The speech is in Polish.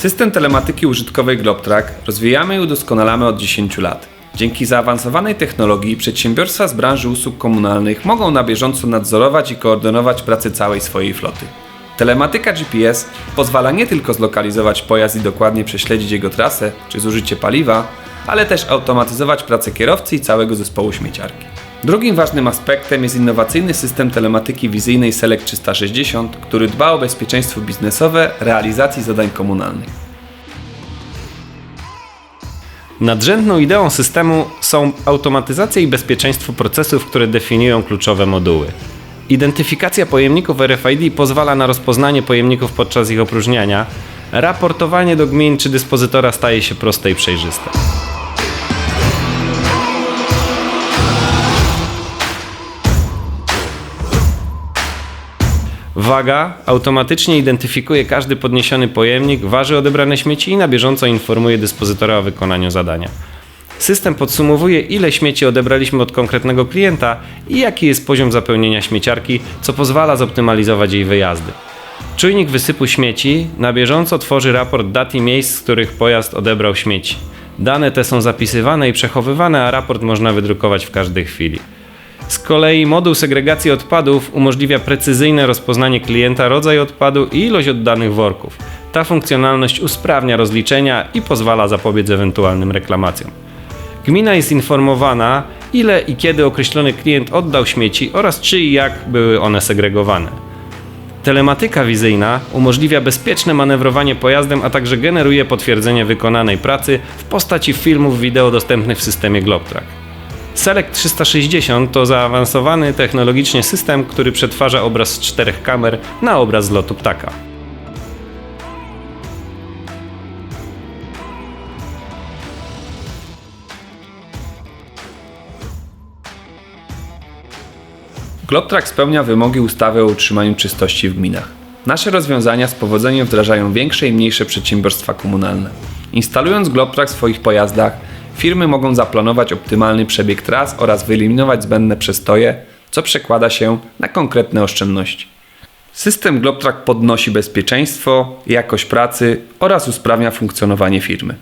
System telematyki użytkowej Globtrack rozwijamy i udoskonalamy od 10 lat. Dzięki zaawansowanej technologii przedsiębiorstwa z branży usług komunalnych mogą na bieżąco nadzorować i koordynować pracę całej swojej floty. Telematyka GPS pozwala nie tylko zlokalizować pojazd i dokładnie prześledzić jego trasę czy zużycie paliwa, ale też automatyzować pracę kierowcy i całego zespołu śmieciarki. Drugim ważnym aspektem jest innowacyjny system telematyki wizyjnej Select 360, który dba o bezpieczeństwo biznesowe realizacji zadań komunalnych. Nadrzędną ideą systemu są automatyzacja i bezpieczeństwo procesów, które definiują kluczowe moduły. Identyfikacja pojemników RFID pozwala na rozpoznanie pojemników podczas ich opróżniania. Raportowanie do gmin czy dyspozytora staje się proste i przejrzyste. Waga automatycznie identyfikuje każdy podniesiony pojemnik, waży odebrane śmieci i na bieżąco informuje dyspozytora o wykonaniu zadania. System podsumowuje, ile śmieci odebraliśmy od konkretnego klienta i jaki jest poziom zapełnienia śmieciarki, co pozwala zoptymalizować jej wyjazdy. Czujnik wysypu śmieci na bieżąco tworzy raport dat i miejsc, z których pojazd odebrał śmieci. Dane te są zapisywane i przechowywane, a raport można wydrukować w każdej chwili. Z kolei moduł segregacji odpadów umożliwia precyzyjne rozpoznanie klienta, rodzaj odpadu i ilość oddanych worków. Ta funkcjonalność usprawnia rozliczenia i pozwala zapobiec ewentualnym reklamacjom. Gmina jest informowana, ile i kiedy określony klient oddał śmieci oraz czy i jak były one segregowane. Telematyka wizyjna umożliwia bezpieczne manewrowanie pojazdem, a także generuje potwierdzenie wykonanej pracy w postaci filmów wideo dostępnych w systemie Globtrack. Select 360 to zaawansowany technologicznie system, który przetwarza obraz z czterech kamer na obraz lotu ptaka. Globtrack spełnia wymogi ustawy o utrzymaniu czystości w gminach. Nasze rozwiązania z powodzeniem wdrażają większe i mniejsze przedsiębiorstwa komunalne. Instalując Globtrack w swoich pojazdach, firmy mogą zaplanować optymalny przebieg tras oraz wyeliminować zbędne przestoje, co przekłada się na konkretne oszczędności. System Globtrack podnosi bezpieczeństwo, jakość pracy oraz usprawnia funkcjonowanie firmy.